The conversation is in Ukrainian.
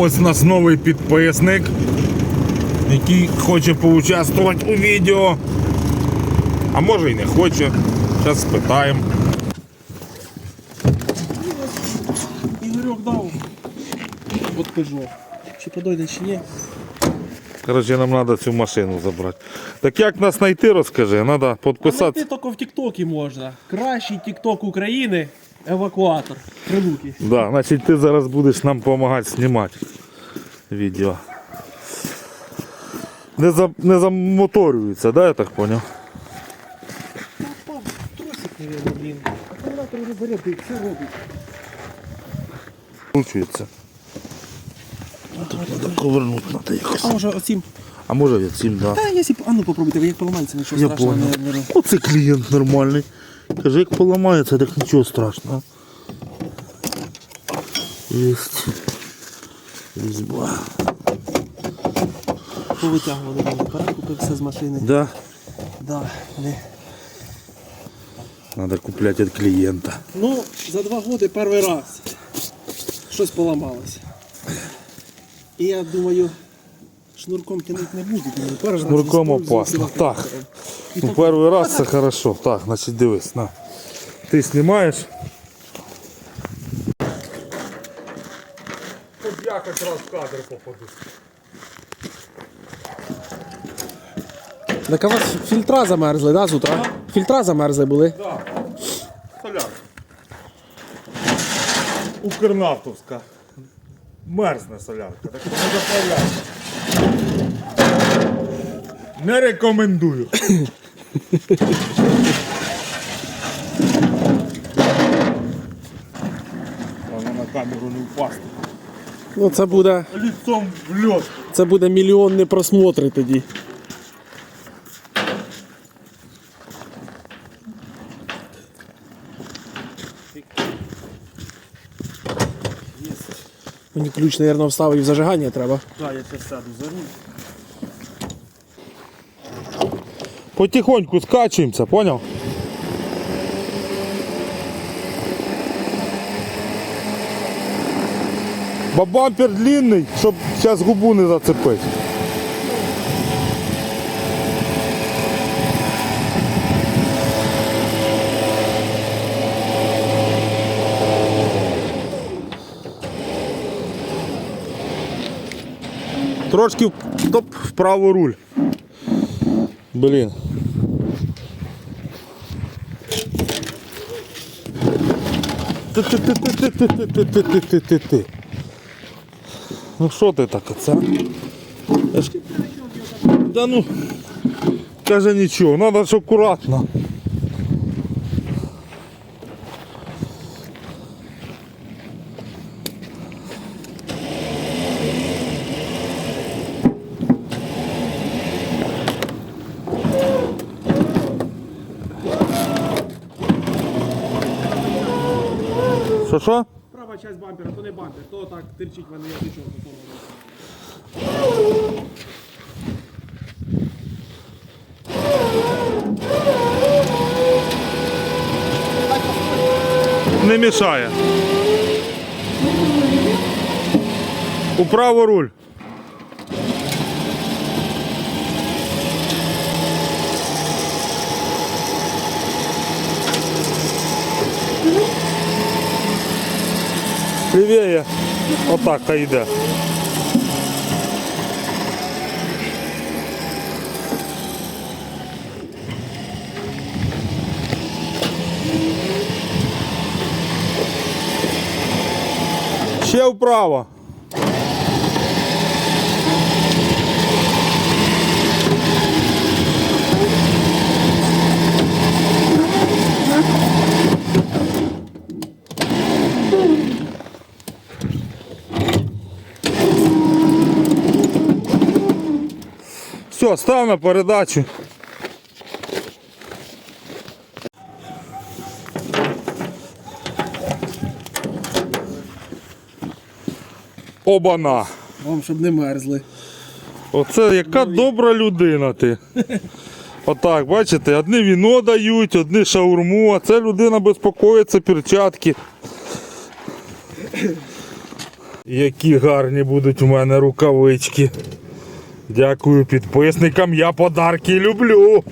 Ось у нас новий підписник, який хоче поучаствувати у відео. А може і не хоче. Зараз спитаємо. Ігорьок дав. От Peugeot. Чи подойде, чи ні? Коротше, нам треба цю машину забрати. Так як нас знайти, розкажи, треба Знайти підписатися. тільки в Тіктокі можна. Кращий Тікток України евакуатор. Прилуки. Да, значить ти зараз будеш нам допомагати знімати відео. Не, за, не замоторюється, да, я так зрозумів? Пап, тросик, блін. Акумулятор все робить. Кручується. Тут треба ковернути треба якось. А може оцім? А може від цим, да. Та якщо, а ну попробуйте, як поламається, нічого Я страшного понял. не, не роз- Оце клієнт нормальний. Каже, як поламається, так нічого страшного. Єсть. Різьба. Повитягували. Апарат купив все з машини. Да. Да, не. Надо купляти від клієнта. Ну, за два роки перший раз щось поламалося. І я думаю, шнурком тянути не буду. Раз Шнурком опасно. Так. Ну, перший раз це хорошо. Так, значить дивись, на. Ти знімаєш. Тут я якраз в кадр попаду. Так а у вас фільтра замерзли, да, з утра? Фільтра замерзли були. Да. Солярка. Укрнафтовська. Мерзне солярка. Так що не заправляй. Не рекомендую. Вона на камеру не впасти. Ну це буде, Лицом в льот. це буде мільйонні просмотри тоді. Мені ключ, мабуть, вставив в зажигання треба. Так, я зараз сяду за руль. Потихоньку скачуємося, понял? Бо бампер длинний, щоб зараз губу не зацепити. Трошки в- стоп вправо руль. Блін. Ти-ти-ти-ти-ти-ти-ти-ти-ти-ти. Ну що ти так оце? Да ну, каже нічого, треба ж акуратно. Що що? Права часть бампера, то не бампер, то так терчить в мене язичок. Не мішає. Управо руль. Лівіє. Отак хай йде. Ще вправо. Все, став на передачу. Обана. Вам, щоб не мерзли. Оце яка добра людина ти. Отак, бачите, одні віно дають, одні шаурму, а це людина безпокоїться, перчатки. Які гарні будуть у мене рукавички. Дякую підписникам, я подарки люблю.